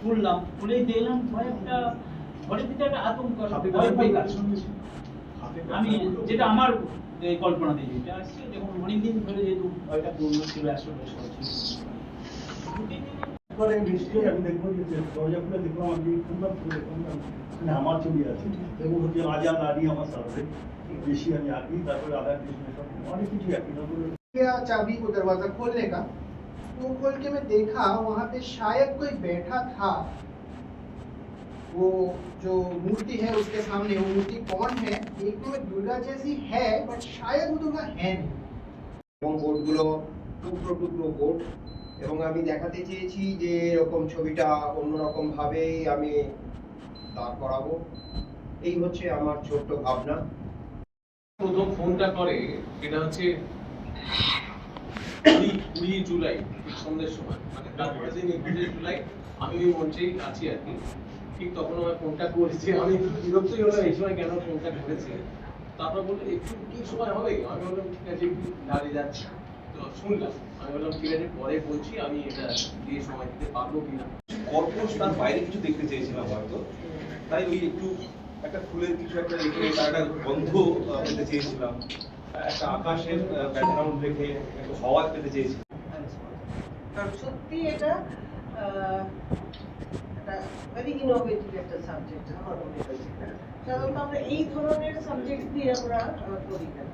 খুললাম খুলে দেখলাম ভয় একটা ঘরের ভিতরে একটা আতঙ্ক আমি যেটা আমার এই কল্পনাতে যেটা আসছে যখন অনেকদিন ধরে যেহেতু ভয়টা পূর্ণ ছিল একশো বছর পরে নিশ্চয়ই আমি দেখবো যে যে দরজা খুলে দেখলাম আমি খুললাম খুলে দেখলাম না, এখানে আমার ছবি আছে এবং হচ্ছে রাজা নারী আমার সাথে বেশি আমি আঁকি তারপরে আধার কৃষ্ণ সব অনেক কিছু আঁকি তারপরে गया चाबी को दरवाजा खोलने का तो खोल के मैं देखा वहां पे शायद कोई बैठा था वो जो मूर्ति है उसके सामने वो मूर्ति कौन है देखने में दुर्गा जैसी है बट शायद वो दुर्गा है नहीं এবং বোর্ডগুলো টুকরো টুকরো বোর্ড এবং আমি দেখাতে চেয়েছি যে এরকম ছবিটা অন্যরকম ভাবেই আমি দাঁড় করাবো। এই হচ্ছে আমার ছোট্ট ভাবনা। প্রথম ফোনটা করে, এটা হচ্ছে কুড়ি জুলাই সন্ধ্যের সময়। মানে তারপরে দিন একুশে জুলাই আমি ওই মঞ্চেই আছি আর কি। ঠিক তখন আমার ফোনটা করেছে। আমি এই সময় কেন ফোনটা করেছে? তারপর বলল, একটু কি সময় হবে আমি বললাম, ঠিক আছে, একটু দাঁড়িয়ে যাচ্ছি। শুনলাম। আমি বললাম ঠিক আছে পরে বলছি আমি এটা দিয়ে সময় দিতে পারব কিনা? কর্পোস তার বাইরে কিছু দেখতে চেয়েছিলাম হয়তো। তাই ওই একটু একটা ফুলের কিছু একটা রেখে তার একটা গন্ধ পেতে চেয়েছিলাম। একটা আকাশের ব্যাকগ্রাউন্ড রেখে একটু হাওয়া পেতে চেয়েছিলাম। সত্যি এটা আহ, একটা ভেরি ইনোভেটিভ একটা সাবজেক্ট আমার মনে হয়েছে। সাধারণত আমরা এই ধরনের সাবজেক্ট দিয়ে আমরা করি না।